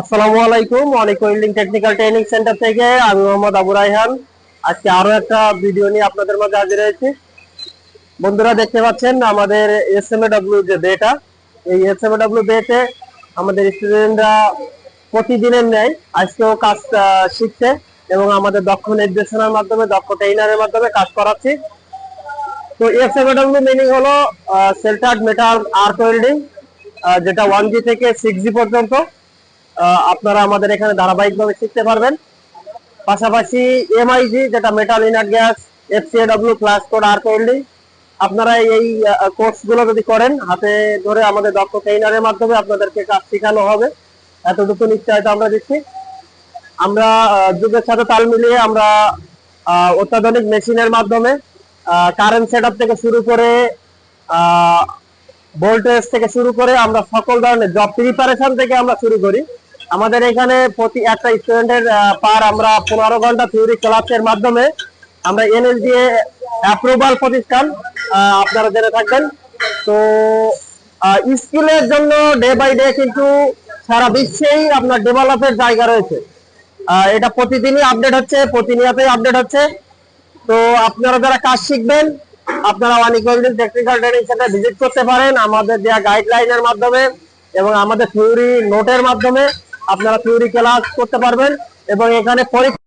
আসসালামু আলাইকুম অনেক ওয়েল্ডিং টেকনিক্যাল ট্রেনিং সেন্টার থেকে আমি মোহাম্মদ আবু রাইহান আজকে আরও একটা ভিডিও নিয়ে আপনাদের মাঝে হাজির হয়েছি। বন্ধুরা, দেখতে পাচ্ছেন আমাদের এস এম ডাব্লিউ যে বেটা এই এস এম ডাব্লিউ বেতে আমাদের স্টুডেন্টরা প্রতিদিনের ন্যায় আজকেও কাজ শিখছে এবং আমাদের দক্ষ নির্দেশনার মাধ্যমে, দক্ষ ট্রেইনারের মাধ্যমে কাজ করাচ্ছি। তো এস এম ডাব্লিউ মিনিং হলো সেল্টার্ড মেটাল আর্ক ওয়েল্ডিং যেটা ওয়ান জি থেকে সিক্স জি পর্যন্ত। আপনারা আমাদের এখানে ধারাবাহিকভাবে শিখতে পারবেন। পাশাপাশি এমআইজি যেটা metal inert gas FCAW class code আর ওয়েল্ডিং আপনারা এই কোর্সগুলো যদি করেন, হাতে ধরে আমাদের দক্ষ ট্রেইনারের মাধ্যমে আপনাদেরকে কাজ শেখানো হবে। এতটুকু নিশ্চয়তা আমরা দিচ্ছি। আমরা যুগের সাথে তাল মিলিয়ে আমরা অত্যাধুনিক মেশিনের মাধ্যমে কারেন্ট সেট থেকে শুরু করে ভোল্টেজ থেকে শুরু করে আমরা সকল ধরনের জব প্রিপারেশন থেকে আমরা শুরু করি। আমাদের এখানে প্রতি একটা স্টুডেন্টের পার আমরা পনেরো ঘণ্টা থিওরি ক্লাসের মাধ্যমে আমরা এনএসডিএ অ্যাপ্রুভাল প্রতিষ্ঠান আপনারা জেনে থাকবেন। তো স্কিলের জন্য ডে বাই ডে কিন্তু সারা বিশ্বেই আপনার ডেভেলপের জায়গা রয়েছে। এটা প্রতিদিনই আপডেট হচ্ছে, প্রতিনিয়তই আপডেট হচ্ছে। তো, আপনারা যারা কাজ শিখবেন, আপনারা অনেক টেকনিক্যাল ট্রেনিং সেন্টার ভিজিট করতে পারেন। আমাদের দেওয়া গাইডলাইনের মাধ্যমে এবং আমাদের থিওরি নোটের মাধ্যমে। আপনারা থিওরি ক্লাস করতে পারবেন এবং এখানে পরীক্ষা